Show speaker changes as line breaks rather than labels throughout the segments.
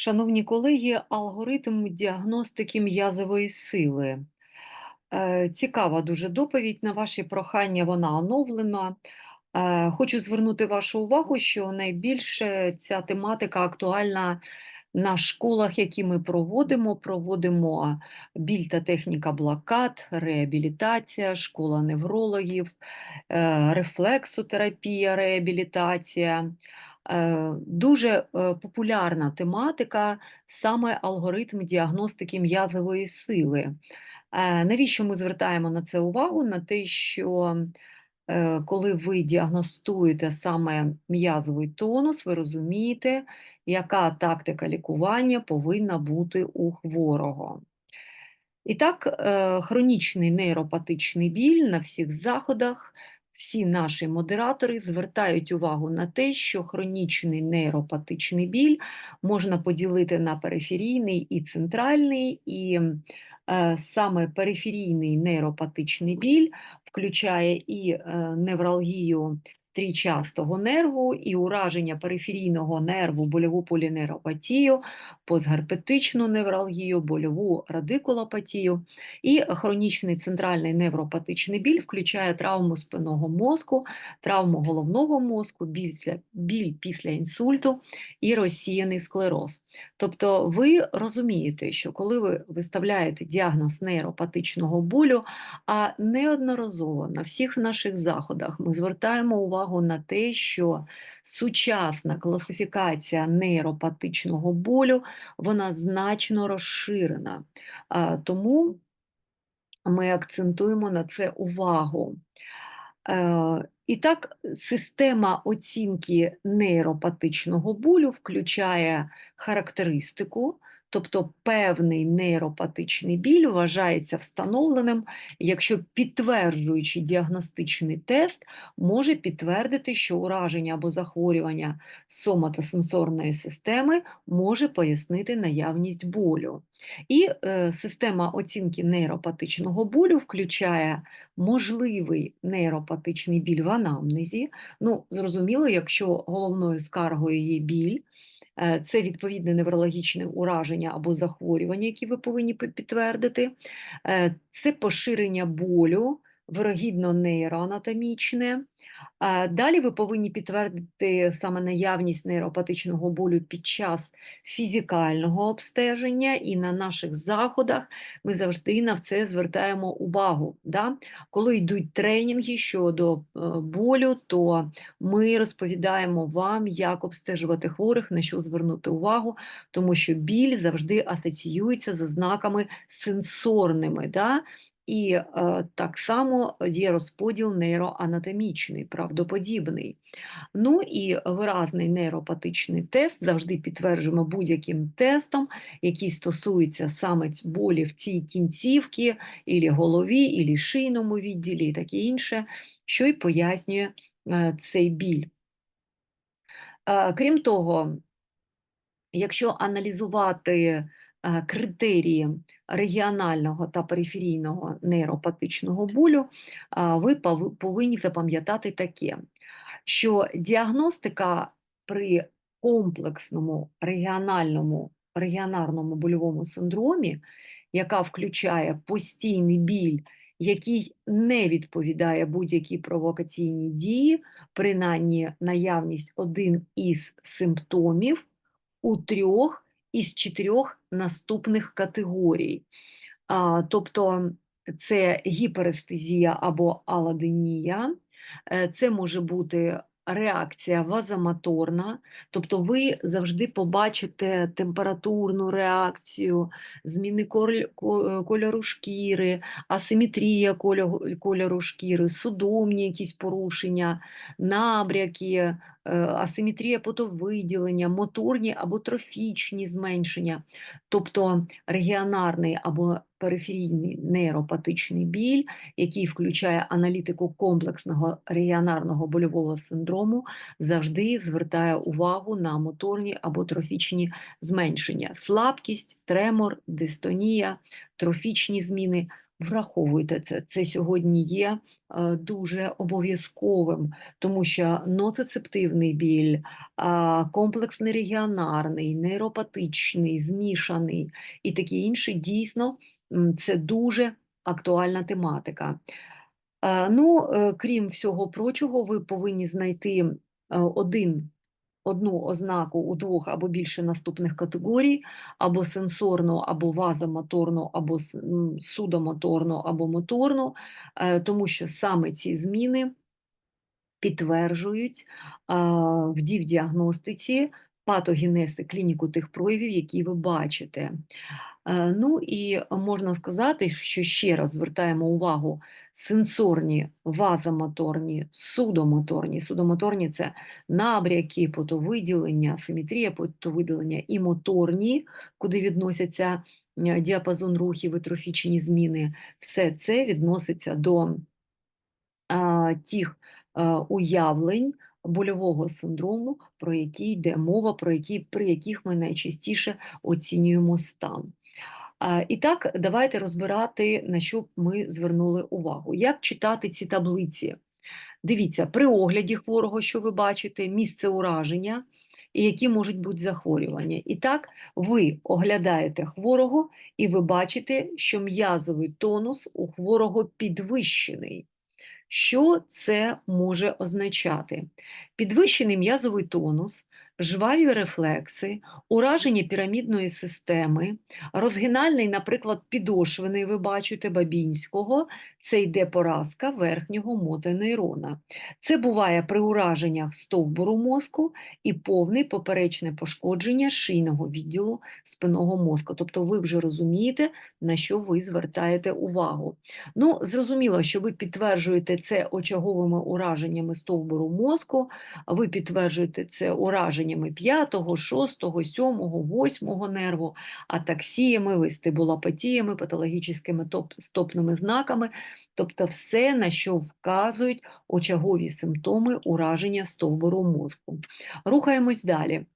Шановні колеги, алгоритм діагностики м'язової сили. Е, Цікава дуже доповідь. На ваші прохання вона оновлена. Е, Хочу звернути вашу увагу, що найбільше ця тематика актуальна на школах, які ми проводимо. Проводимо біль та техніка блокад, реабілітація, школа неврологів, е, рефлексотерапія, реабілітація. Е, Дуже е, популярна тематика саме алгоритм діагностики м'язової сили. Е, Навіщо ми звертаємо на це увагу? На те, що коли ви діагностуєте саме м'язовий тонус, ви розумієте, яка тактика лікування повинна бути у хворого. І так, хронічний нейропатичний біль на всіх заходах. Всі наші модератори звертають увагу на те, що хронічний нейропатичний біль можна поділити на периферійний і центральний, і е, саме периферійний нейропатичний біль включає і е, невралгію трійчастого нерву, і ураження периферійного нерву, больову полінейропатію, постгерпетичну невралгію, больову радикулопатію. І хронічний центральний невропатичний біль включає травму спинного мозку, травму головного мозку, біль, біль після інсульту і розсіяний склероз. Тобто ви розумієте, що коли ви виставляєте діагноз нейропатичного болю, а неодноразово на всіх наших заходах ми звертаємо увагу на те, що сучасна класифікація нейропатичного болю вона значно розширена. Тому ми акцентуємо на це увагу. Е, І так, система оцінки нейропатичного болю включає характеристику, тобто певний нейропатичний біль вважається встановленим, якщо підтверджуючий діагностичний тест може підтвердити, що ураження або захворювання соматосенсорної системи може пояснити наявність болю. І е, система оцінки нейропатичного болю включає можливий нейропатичний біль анамнезі. Ну, зрозуміло, якщо головною скаргою є біль, е, це відповідне неврологічне ураження або захворювання, які ви повинні підтвердити, Е, це поширення болю, вирогідно нейроанатомічне. Далі ви повинні підтвердити саме наявність нейропатичного болю під час фізикального обстеження, і на наших заходах ми завжди на це звертаємо увагу. Да? Коли йдуть тренінги щодо е, болю, то ми розповідаємо вам, як обстежувати хворих, на що звернути увагу, тому що біль завжди асоціюється з ознаками сенсорними. Да? І е, так само є розподіл нейроанатомічний, правдоподібний. Ну і виразний нейропатичний тест завжди підтверджуємо будь-яким тестом, який стосується саме болі в цій кінцівці, ілі голові, ілі шийному відділі, і таке інше, що й пояснює е, цей біль. Е, Крім того, Якщо аналізувати критерії регіонального та периферійного нейропатичного болю, ви повинні запам'ятати таке, що діагностика при комплексному регіональному регіонарному больовому синдромі, яка включає постійний біль, який не відповідає будь-якій провокаційній дії, принаймні наявність один із симптомів у трьох із чотирьох наступних категорій. А, тобто це гіперестезія або аладенія, е, це може бути реакція вазомоторна, тобто ви завжди побачите температурну реакцію, зміни кольору шкіри, асиметрія кольору шкіри, судомні якісь порушення, набряки, асиметрія потовиділення, моторні або трофічні зменшення, тобто регіонарний або периферійний нейропатичний біль, який включає аналітику комплексного регіонарного больового синдрому, завжди звертає увагу на моторні або трофічні зменшення, слабкість, тремор, дистонія, трофічні зміни. Враховуйте це. Це сьогодні є е, дуже обов'язковим, тому що ноцицептивний біль, комплексний регіонарний, нейропатичний, змішаний і таке інше, дійсно, це дуже актуальна тематика. Е, Ну, е, крім всього прочого, ви повинні знайти один одну ознаку у двох або більше наступних категорій: або сенсорну, або вазомоторну, або судомоторну, або моторну, е, тому що саме ці зміни підтверджують в в діагностиці патогенези клініку тих проявів, які ви бачите. Е, Ну і можна сказати, що ще раз звертаємо увагу сенсорні, вазомоторні, судомоторні. Судомоторні це набряки, потовиділення, симетрія потовиділення і моторні, куди відносяться е, діапазон рухів і трофічні зміни. Все це відноситься до а, тих а, уявлень больового синдрому, про які йде мова, про які, при яких ми найчастіше оцінюємо стан. І так, давайте розбирати, на що ми звернули увагу. Як читати ці таблиці? Дивіться, при огляді хворого, що ви бачите, місце ураження і які можуть бути захворювання. І так, ви оглядаєте хворого і ви бачите, що м'язовий тонус у хворого підвищений. Що це може означати? Підвищений м'язовий тонус, жваві рефлекси, ураження пірамідної системи, розгинальний, наприклад, підошвений, ви бачите, бабінського, це йде поразка верхнього мотонейрона. Це буває при ураженнях стовбуру мозку і повне поперечне пошкодження шийного відділу спинного мозку. Тобто ви вже розумієте, на що ви звертаєте увагу. Ну, зрозуміло, що ви підтверджуєте це очаговими ураженнями стовбуру мозку, ви підтверджуєте це ураженнями 5, 6, 7, 8 нерву, атаксіями, вестибулопатіями, патологічними топ- стопними знаками, тобто все, на що вказують очагові симптоми ураження стовбуру мозку. Рухаємось далі.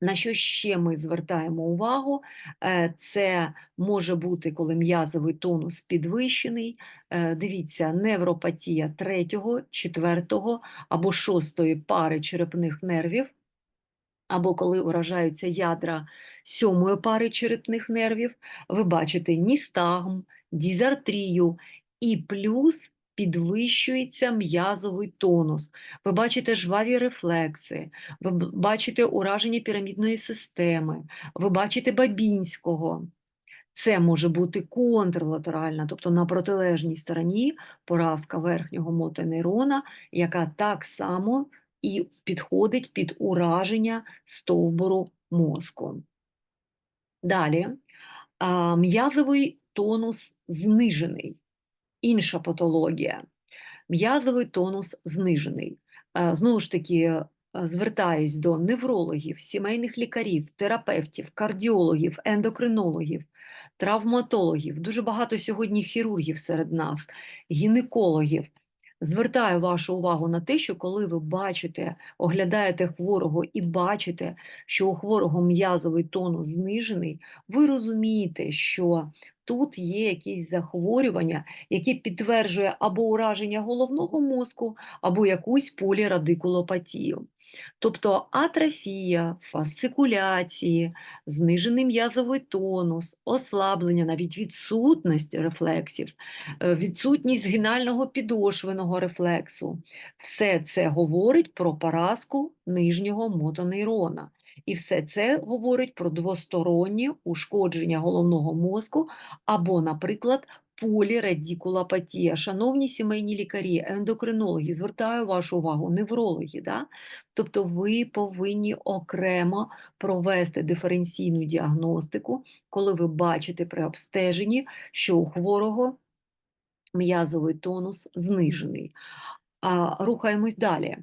На що ще ми звертаємо увагу? Е, Це може бути, коли м'язовий тонус підвищений. Е, Дивіться, невропатія третього, четвертого або шостої пари черепних нервів, або коли уражаються ядра сьомої пари черепних нервів, ви бачите ністагм, дізартрію і плюс підвищується м'язовий тонус. Ви бачите жваві рефлекси, ви бачите ураження пірамідної системи, ви бачите Бабінського. Це може бути контрлатеральна, тобто на протилежній стороні поразка верхнього мотонейрона, яка так само і підходить під ураження стовбуру мозку. Далі, м'язовий тонус знижений. Інша патологія. М'язовий тонус знижений. Знову ж таки, е, звертаюсь до неврологів, сімейних лікарів, терапевтів, кардіологів, ендокринологів, травматологів. Дуже багато сьогодні хірургів серед нас, гінекологів. Звертаю вашу увагу на те, що коли ви бачите, оглядаєте хворого і бачите, що у хворого м'язовий тонус знижений, ви розумієте, що тут є якісь захворювання, яке підтверджує або ураження головного мозку, або якусь полірадикулопатію. Тобто атрофія, фасцикуляції, знижений м'язовий тонус, ослаблення, навіть відсутність рефлексів, е, відсутність гінального підошвеного рефлексу. Все це говорить про поразку нижнього мотонейрона. І все це говорить про двостороннє ушкодження головного мозку або, наприклад, полірадикулопатія. Шановні сімейні лікарі, ендокринологи, звертаю вашу увагу, неврологи, да? тобто ви повинні окремо провести диференційну діагностику, коли ви бачите при обстеженні, що у хворого м'язовий тонус знижений. А, рухаємось далі.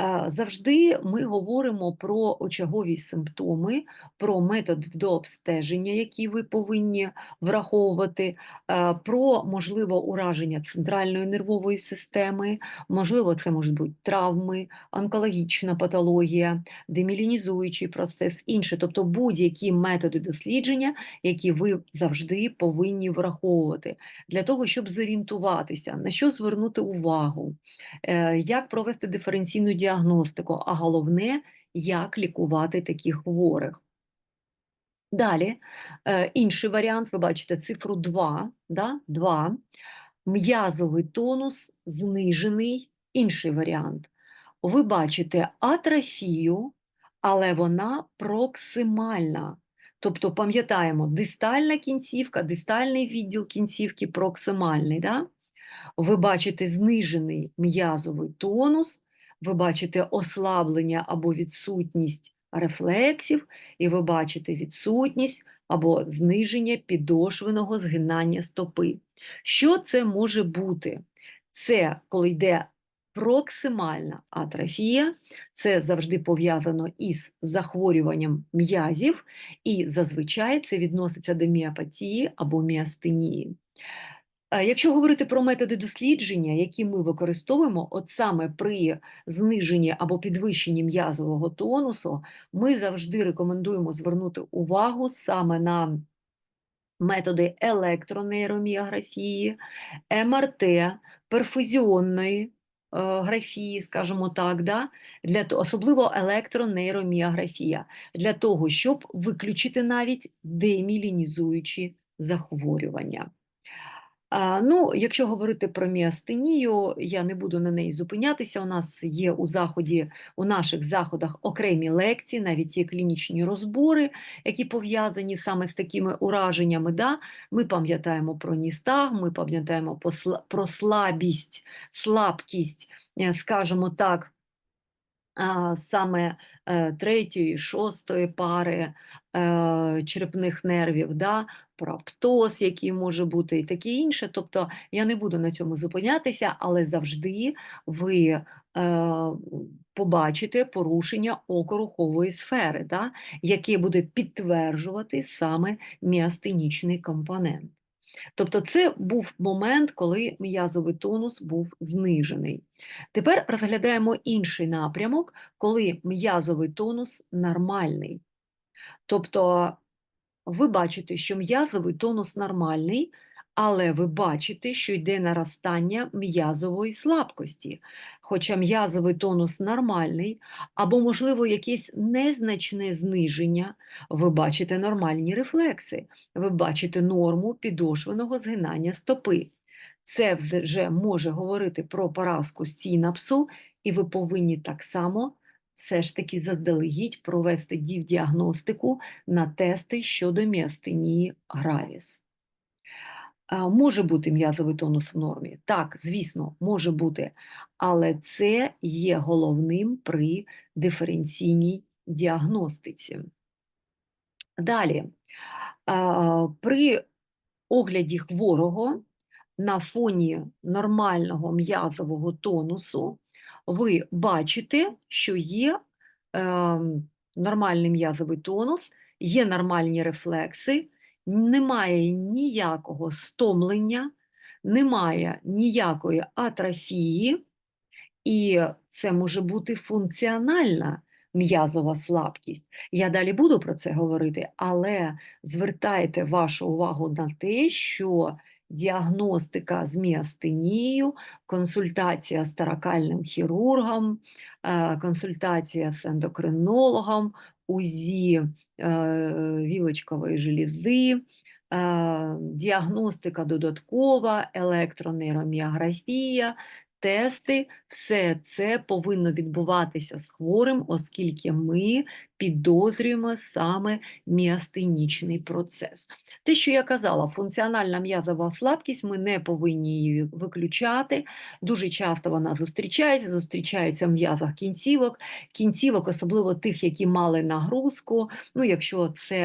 Е, Завжди ми говоримо про очагові симптоми, про метод до обстеження, які ви повинні враховувати, е, про можливо ураження центральної нервової системи, можливо, це можуть бути травми, онкологічна патологія, демілінізуючий процес, інше, тобто будь-які методи дослідження, які ви завжди повинні враховувати. Для того, щоб зорієнтуватися, на що звернути увагу, е, як провести диференційну діагностику, а головне, як лікувати таких хворих. Далі, е, інший варіант, ви бачите цифру 2, да? 2. М'язовий тонус знижений, інший варіант. Ви бачите атрофію, але вона проксимальна. Тобто, пам'ятаємо, дистальна кінцівка, дистальний відділ кінцівки проксимальний. Да? Ви бачите знижений м'язовий тонус, ви бачите ослаблення або відсутність рефлексів, і ви бачите відсутність або зниження підошвеного згинання стопи. Що це може бути? Це коли йде проксимальна атрофія, це завжди пов'язано із захворюванням м'язів, і зазвичай це відноситься до міопатії або міастенії. Е, Якщо говорити про методи дослідження, які ми використовуємо, от саме при зниженні або підвищенні м'язового тонусу, ми завжди рекомендуємо звернути увагу саме на методи електронейроміографії, МРТ, перфузіонної е, графії, скажімо так, да? для, особливо електронейроміографія, для того, щоб виключити навіть демілінізуючі захворювання. Ну, якщо говорити про міастенію, я не буду на неї зупинятися. У нас є у заході, у наших заходах окремі лекції, навіть є клінічні розбори, які пов'язані саме з такими ураженнями. Да? Ми пам'ятаємо про ністаг, ми пам'ятаємо про слабість, слабкість, е, скажімо так, саме е, третьої, шостої пари е, черепних нервів, да, про аптоз, який може бути, і таке інше. Тобто я не буду на цьому зупинятися, але завжди ви е, побачите порушення окорухової сфери, да, яке буде підтверджувати саме міастенічний компонент. Тобто це був момент, коли м'язовий тонус був знижений. Тепер розглядаємо інший напрямок, коли м'язовий тонус нормальний. Тобто ви бачите, що м'язовий тонус нормальний, але ви бачите, що йде наростання м'язової слабкості. Хоча м'язовий тонус нормальний, або, можливо, якесь незначне зниження, ви бачите нормальні рефлекси, ви бачите норму підошвеного згинання стопи. Це вже може говорити про поразку синапсу, і ви повинні так само все ж таки заздалегідь провести діагностику на тести щодо міастенії гравіс. Може бути м'язовий тонус в нормі? Так, звісно, може бути, але це є головним при диференційній діагностиці. Далі, при огляді хворого на фоні нормального м'язового тонусу ви бачите, що є е, нормальний м'язовий тонус, є нормальні рефлекси, немає ніякого стомлення, немає ніякої атрофії, і це може бути функціональна м'язова слабкість. Я далі буду про це говорити, але звертайте вашу увагу на те, що діагностика з міастенією, консультація з таракальним хірургом, е, консультація з ендокринологом, УЗІ е, вілочкової желізи, е, діагностика додаткова, електронейроміографія, тести, все це повинно відбуватися з хворим, оскільки ми підозрюємо саме міастенічний процес. Те, що я казала, функціональна м'язова слабкість, ми не повинні її виключати. Дуже часто вона зустрічається, зустрічається в м'язах кінцівок, кінцівок, особливо тих, які мали нагрузку. Ну, якщо це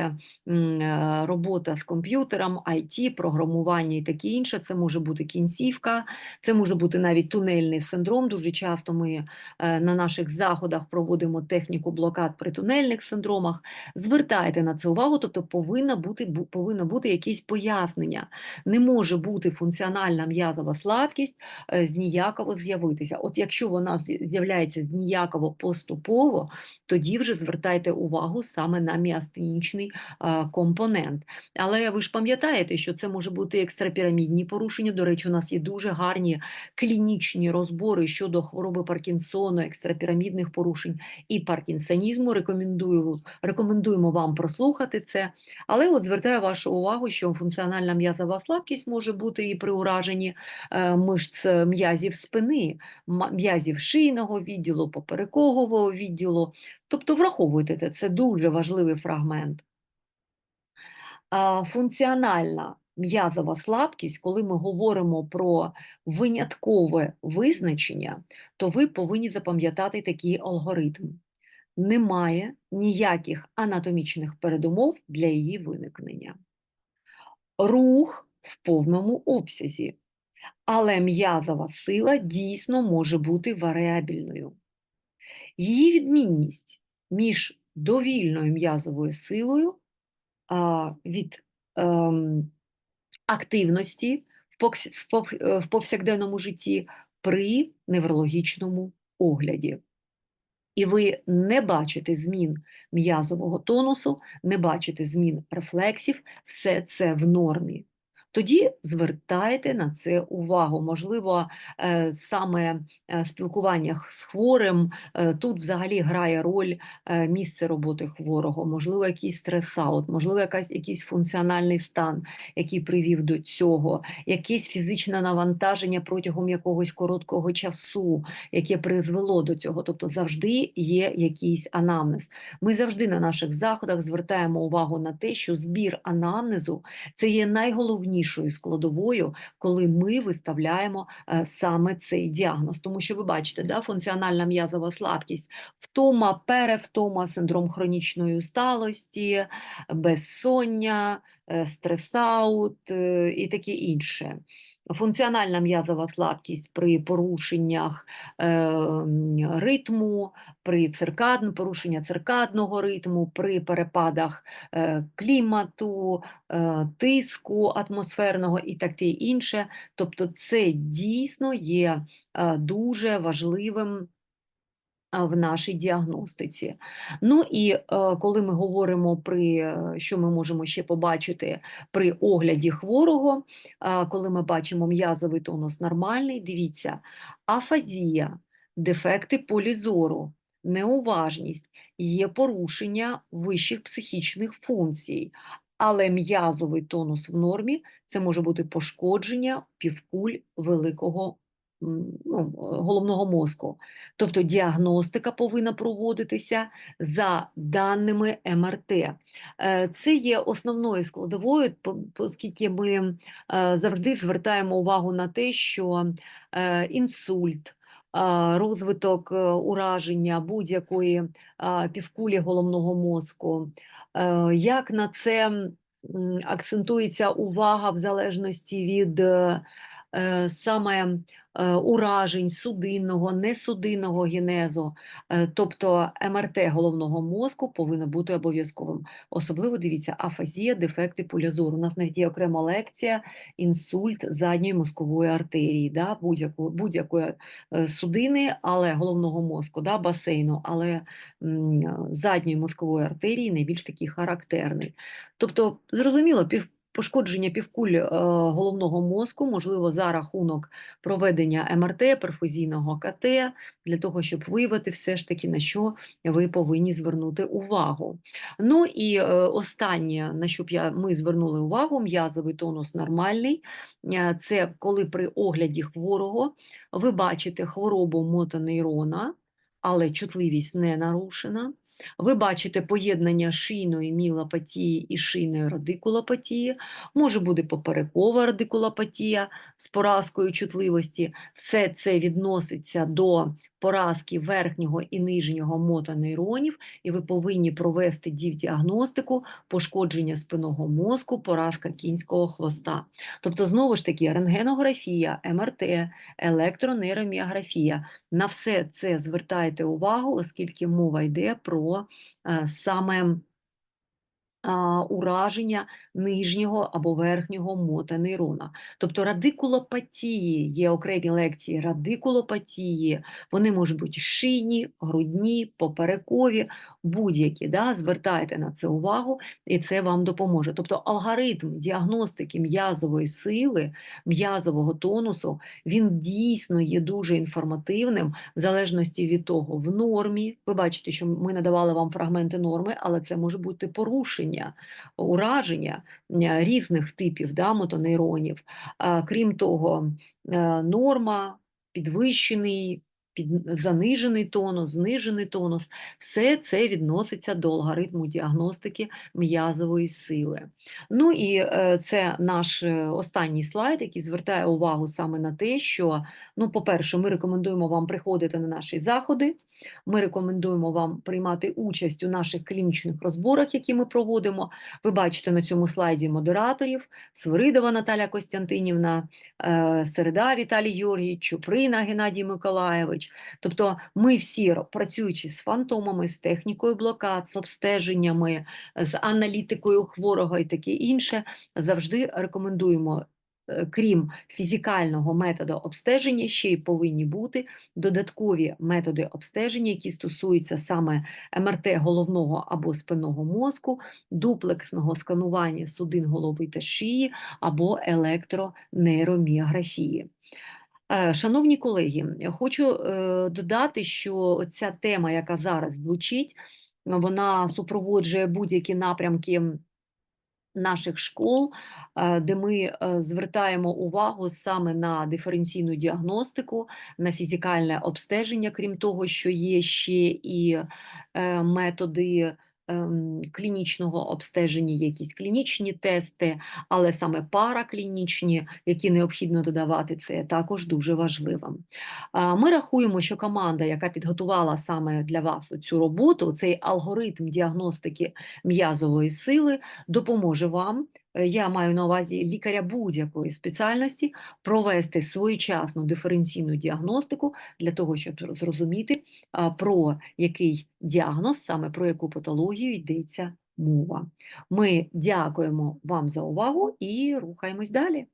е, робота з комп'ютером, IT, програмування і таке інше, це може бути кінцівка, це може бути навіть притунельний синдром. Дуже часто ми е, на наших заходах проводимо техніку блокад при тунельних синдромах. Звертайте на це увагу, тобто повинна бути, повинно бути якесь пояснення. Не може бути функціональна м'язова слабкість е, зніяково з'явитися. От якщо вона з'я- з'являється зніяково поступово, тоді вже звертайте увагу саме на міастенічний е, компонент. Але ви ж пам'ятаєте, що це може бути екстрапірамідні порушення. До речі, у нас є дуже гарні клінічні розбори щодо хвороби Паркінсона, екстрапірамідних порушень і паркінсонізму. Рекомендую, рекомендуємо вам прослухати це. Але от звертаю вашу увагу, що функціональна м'язова слабкість може бути і при ураженні е, мишць м'язів спини, м'язів шийного відділу, поперекового відділу. Тобто враховуйте це, це дуже важливий фрагмент. Функціональна м'язова слабкість, коли ми говоримо про виняткове визначення, то ви повинні запам'ятати такий алгоритм. Немає ніяких анатомічних передумов для її виникнення. Рух в повному обсязі, але м'язова сила дійсно може бути варіабільною. Її відмінність між довільною м'язовою силою а, від ем, активності в, е, повсякденному житті при неврологічному огляді. І ви не бачите змін м'язового тонусу, не бачите змін рефлексів, все це в нормі. Тоді звертайте на це увагу. Можливо, е, саме е, спілкування з хворим е, тут взагалі грає роль місце роботи хворого, можливо, якийсь стрес-аут, можливо, якась, якийсь функціональний стан, який привів до цього, якесь фізичне навантаження протягом якогось короткого часу, яке призвело до цього. Тобто завжди є якийсь анамнез. Ми завжди на наших заходах звертаємо увагу на те, що збір анамнезу це є найголовнішою складовою, коли ми виставляємо е, саме цей діагноз. Тому що ви бачите, да, функціональна м'язова слабкість, втома, перевтома, синдром хронічної усталості, безсоння, стресаут е, і таке інше. Функціональна м'язова слабкість при порушеннях е, ритму, при циркад... порушення циркадного ритму, при перепадах е, клімату, е, тиску атмосферного і таке інше. Тобто це дійсно є е, дуже важливим в нашій діагностиці. Ну і е, коли ми говоримо при е, що ми можемо ще побачити при огляді хворого, коли ми бачимо м'язовий тонус нормальний, дивіться, афазія, дефекти полі зору, неуважність, є порушення вищих психічних функцій. Але м'язовий тонус в нормі це може бути пошкодження півкуль великого ну, головного мозку. Тобто діагностика повинна проводитися за даними МРТ. Е, Це є основною складовою, оскільки ми е, завжди звертаємо увагу на те, що е, інсульт, розвиток е, ураження будь-якої півкулі головного мозку, е, як на це акцентується увага в залежності від е, е, саме е, уражень судинного, несудинного генезу, Е, тобто МРТ головного мозку повинно бути обов'язковим. Особливо дивіться, афазія, дефекти поля зору. У нас навіть є окрема лекція інсульт задньої мозкової артерії, да, будь-якої будь-якої е, судини, але головного мозку, да, басейну, але задньої мозкової артерії найбільш такий характерний. Тобто, зрозуміло, пів. Пошкодження півкуль е, головного мозку можливо за рахунок проведення МРТ, перфузійного КТ, для того, щоб виявити все ж таки, на що ви повинні звернути увагу. Ну і е, останнє, на що б я, ми звернули увагу, м'язовий тонус нормальний. Е, Це коли при огляді хворого ви бачите хворобу мотонейрона, але чутливість не нарушена. Ви бачите поєднання шийної мілопатії і шийної радикулопатії, може бути поперекова радикулопатія з поразкою чутливості. Все це відноситься до поразки верхнього і нижнього мотонейронів, і ви повинні провести дівдіагностику пошкодження спинного мозку, поразка кінського хвоста. Тобто, знову ж таки, рентгенографія, МРТ, електронейроміографія. На все це звертайте увагу, оскільки мова йде про е, саме ураження нижнього або верхнього мотонейрона. Тобто радикулопатії, є окремі лекції радикулопатії, вони можуть бути шийні, грудні, поперекові, будь-які. Да? Звертайте на це увагу, і це вам допоможе. Тобто алгоритм діагностики м'язової сили, м'язового тонусу, він дійсно є дуже інформативним, в залежності від того, в нормі. Ви бачите, що ми надавали вам фрагменти норми, але це може бути порушення, ураження е, різних типів да, мотонейронів. Крім того, е, норма, підвищений, під, занижений тонус, знижений тонус, все це відноситься до алгоритму діагностики м'язової сили. Ну і е, це наш е, останній слайд, який звертає увагу саме на те, що, ну, по-перше, ми рекомендуємо вам приходити на наші заходи. Ми рекомендуємо вам приймати участь у наших клінічних розборах, які ми проводимо. Ви бачите на цьому слайді модераторів: Свиридова Наталя Костянтинівна, е, Середа Віталій Георгійович, Чуприна Геннадій Миколаєвич. Тобто, ми всі, працюючи з фантомами, з технікою блокад, з обстеженнями, з аналітикою хворого і таке інше, завжди рекомендуємо. е, Крім фізикального методу обстеження, ще й повинні бути додаткові методи обстеження, які стосуються саме МРТ головного або спинного мозку, дуплексного сканування судин голови та шиї або електронейроміографії. Е, Шановні колеги, хочу е, додати, що ця тема, яка зараз звучить, вона супроводжує будь-які напрямки наших школ, е, де ми звертаємо увагу саме на диференційну діагностику, на фізикальне обстеження, крім того, що є ще і методи клінічного обстеження, якісь клінічні тести, але саме параклінічні, які необхідно додавати, це також дуже важливим. Ми рахуємо, що команда, яка підготувала саме для вас цю роботу, цей алгоритм діагностики м'язової сили, допоможе вам. Е, Я маю на увазі лікаря будь-якої спеціальності провести своєчасну диференційну діагностику для того, щоб зрозуміти, про який діагноз, саме про яку патологію йдеться мова. Ми дякуємо вам за увагу і рухаємось далі.